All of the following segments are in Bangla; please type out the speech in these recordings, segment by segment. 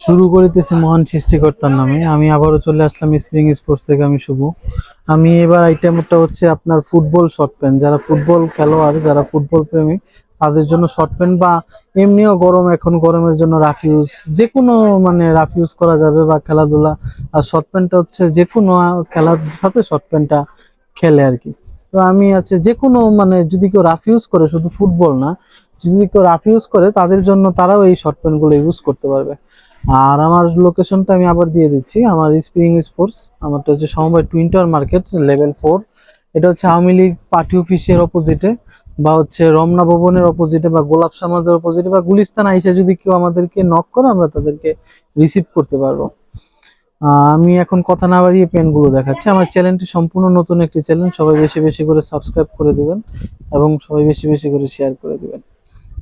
শুরু করিতেছি মহান সৃষ্টিকর্তার নামে। আমি আবারও চলে আসলাম স্প্রিং স্পোর্টস থেকে, আমি শুভ। আমি এবার আইটেমটা হচ্ছে আপনার ফুটবল শর্ট প্যান্ট যারা ফুটবল খেলোয়াড়, যারা ফুটবল প্রেমিক তাদের জন্য শর্ট প্যান্ট বা এমনিও গরম, এখন গরমের জন্য রাফ ইউজ যে কোনো মানে রাফ ইউজ করা যাবে বা খেলাধুলা। আর শর্ট প্যান্টটা হচ্ছে যে কোনো খেলার সাথে শর্ট প্যান্টটা খেলে আর কি। তো আমি আছে যে কোনো মানে যদি কেউ রাফ ইউজ করে, শুধু ফুটবল না, যদি কেউ রাফ ইউজ করে, তাদের জন্য তারাও এই শর্ট প্যান্টগুলো ইউজ করতে পারবে। আর আমার লোকেশনটা আমি আবার দিয়ে দিচ্ছি। আমার স্প্রিং স্পোর্টস আমারটা হচ্ছে সমবায় টুইন্টার মার্কেট লেভেল ফোর এটা হচ্ছে আওয়ামী লীগ পার্টি অফিসের অপোজিটে বা হচ্ছে রমনা ভবনের অপোজিটে বা গোলাপ সমাজের অপোজিটে বা গুলিস্তান আইসে যদি কেউ আমাদেরকে নক করে, আমরা তাদেরকে রিসিভ করতে পারব। আমি এখন কথা না বাড়িয়ে পেনগুলো দেখাচ্ছি। আমার চ্যানেলটি সম্পূর্ণ নতুন একটি চ্যানেল সবাই বেশি বেশি করে সাবস্ক্রাইব করে দিবেন এবং সবাই বেশি বেশি করে শেয়ার করে দিবেন।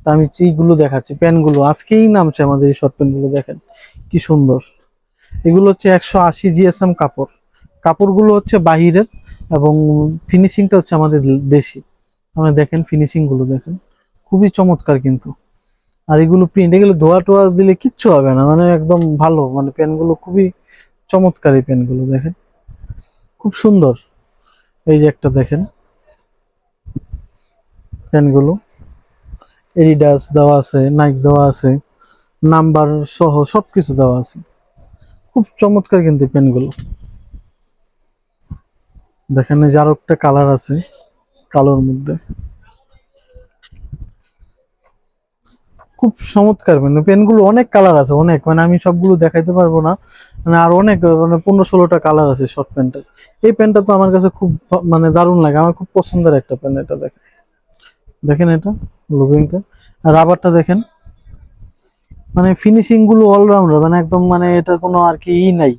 তা আমি এইগুলো দেখাচ্ছি পেনগুলো আজকেই নামছে আমাদের এই শর্ট পেনগুলো দেখেন কি সুন্দর। এগুলো হচ্ছে একশো আশি জিএসএম কাপড়। কাপড়গুলো হচ্ছে বাহিরের এবং ফিনিশিংটা হচ্ছে আমাদের দেশি। আমরা দেখেন ফিনিশিংগুলো দেখেন। খুবই চমৎকার কিন্তু। আর এগুলো প্রিন্ট এগুলো ধোয়া টোয়া দিলে কিচ্ছু হবে না মানে একদম ভালো মানে পেনগুলো খুবই চমৎকার এই পেনগুলো দেখেন। খুব সুন্দর। এই যে একটা দেখেন। পেনগুলো এডিডাস দেওয়া আছে নাইক দেওয়া আছে নাম্বার সহ সবকিছু দেওয়া আছে। খুব চমৎকার কিন্তু পেনগুলো দেখেন যে আরও একটা কালার আছে, কালোর মধ্যে। খুব চমৎকার পেন পেনগুলো অনেক কালার আছে, অনেক। মানে আমি সবগুলো দেখাইতে পারব না। মানে আর অনেক মানে পনেরো ষোলোটা কালার আছে শর্ট প্যান্টের। এই প্যান্টটা তো আমার কাছে খুব মানে দারুণ লাগে। আমার খুব পছন্দের একটা প্যান্ট এটা, দেখেন। দেখেন এটা লুকিংটা আর রাবারটা দেখেন। মানে ফিনিশিংগুলো অলরাউন্ডার মানে একদম মানে এটার কোনো আর কি ই নাই।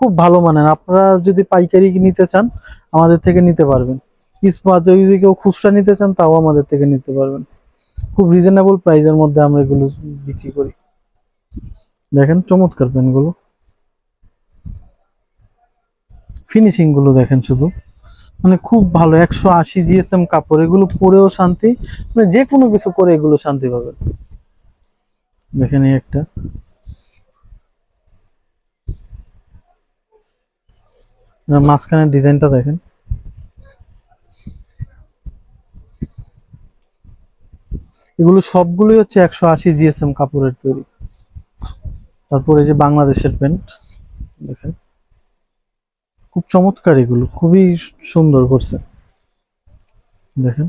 খুব ভালো মানের। আপনারা যদি পাইকারি নিতে চান, আমাদের থেকে নিতে পারবেন। যদি কেউ খুচরা নিতে চান, তাও আমাদের থেকে নিতে পারবেন। খুব রিজনেবল প্রাইসের মধ্যে আমরা এগুলো বিক্রি করি। দেখেন চমৎকার পেনগুলো ফিনিশিংগুলো দেখেন শুধু। মানে খুব ভালো, একশো আশি জিএসএম কাপড়, এগুলো পরেও শান্তি মানে যে কোনো কিছু করে এগুলো শান্তি পাবেন। দেখেন এই একটা। মাঝখানের ডিজাইনটা দেখেন। এগুলো সবগুলোই হচ্ছে একশো আশি জিএসএম কাপড়ের তৈরি। তারপরে যে বাংলাদেশের প্যান্ট, দেখেন। খুব চমৎকার এগুলো, খুবই সুন্দর করছে। দেখেন।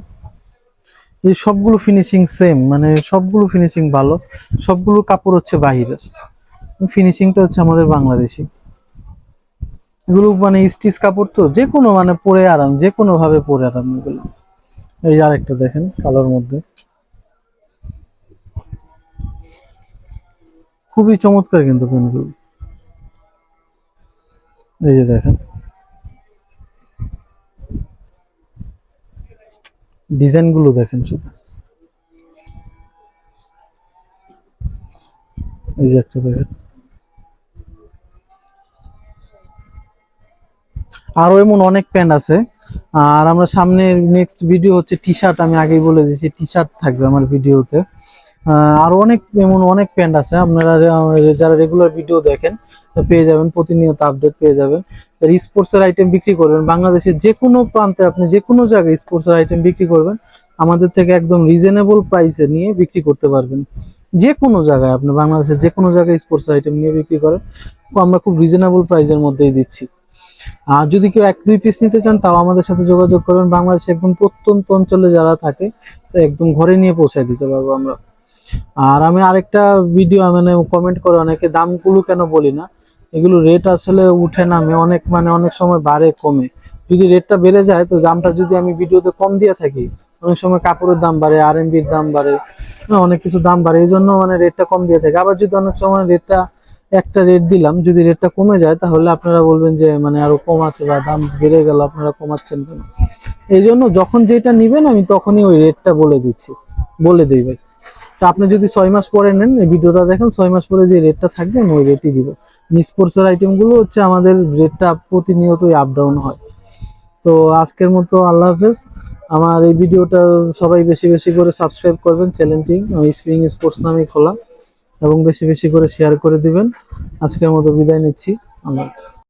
এই সবগুলো ফিনিশিং সেম মানে সবগুলো ফিনিশিং ভালো সবগুলো কাপড় হচ্ছে বাহিরের। ফিনিশিংটা হচ্ছে আমাদের বাংলাদেশি। এগুলো মানে স্টিচ কাপড় তো, যে কোনো মানে পরে আরাম, যে কোনো ভাবে পরে আরাম এগুলো। এই আরেকটা দেখেন, কালোর মধ্যে। খুবই চমৎকার কিন্তু পেনগুলো এই যে দেখেন। ডিজাইনগুলো দেখেন শুধু। এই যে একটা দেখেন। আরও এমন অনেক প্যান্ট আছে। আর আমরা সামনে নেক্সট ভিডিও হচ্ছে টি শার্ট আমি আগেই বলে দিয়েছি টি শার্ট থাকবে আমার ভিডিওতে আরও অনেক, এমন অনেক প্যান্ট আছে। আপনারা যারা রেগুলার ভিডিও দেখেন পেয়ে যাবেন, প্রতিনিয়ত আপডেট পেয়ে যাবেন। স্পোর্টস এর আইটেম বিক্রি করবেন। বাংলাদেশের যে কোনো প্রান্তে আপনি যে কোনো জায়গায় স্পোর্টস এর আইটেম বিক্রি করবেন, আমাদের থেকে একদম রিজনেবল প্রাইসে নিয়ে বিক্রি করতে পারবেন। যে কোনো জায়গায় আপনি বাংলাদেশের যে কোনো জায়গায় স্পোর্টস আইটেম নিয়ে বিক্রি করেন আমরা খুব রিজনেবল প্রাইসের মধ্যেই দিচ্ছি। আর যদি কেউ এক, দুই পিস নিতে চান, তাও আমাদের সাথে যোগাযোগ করবেন। বাংলাদেশে একদম প্রত্যন্ত অঞ্চলে যারা থাকে, তো একদম ঘরে নিয়ে পৌঁছায় দিতে পারব আমরা। আর আমি আরেকটা ভিডিও মানে কমেন্ট করে অনেকে দামগুলো কেন বলি না? এগুলো রেট আসলে উঠে নামে অনেক মানে অনেক সময় বাড়ে কমে। যদি রেটটা বেড়ে যায় তো দামটা যদি আমি ভিডিওতে কম দিয়ে থাকি অনেক সময় কাপড়ের দাম বাড়ে আর এর দাম বাড়ে হ্যাঁ, অনেক কিছু দাম বাড়ে এই জন্য মানে রেটটা কম দিয়ে থাকে। আবার যদি অনেক সময় রেটটা একটা রেট দিলাম যদি রেটটা কমে যায় তাহলে আপনারা বলবেন যে মানে আরও কম আছে বা দাম বেড়ে গেল আপনারা কমাচ্ছেন কেন? এই জন্য যখন যেটা নিবেন আমি তখনই ওই রেটটা বলে দিচ্ছি বলে দিই ভাই তা আপনি যদি ছয় মাস পরে নেন, এই ভিডিওটা দেখেন, ছয় মাস পরে যে রেটটা থাকবে, আমি ওই রেটই দিব। স্পোর্টসের আইটেমগুলো হচ্ছে আমাদের রেটটা প্রতিনিয়তই আপ ডাউন হয়। তো আজকের মতো আল্লাহ হাফেজ। আমার এই ভিডিওটা সবাই বেশি বেশি করে সাবস্ক্রাইব করবেন চ্যানেলটি স্প্রিং স্পোর্টস নামে খোলা। এবং বেশি বেশি করে শেয়ার করে দিবেন। আজকের মতো বিদায় নিচ্ছি। আল্লাহ হাফেজ।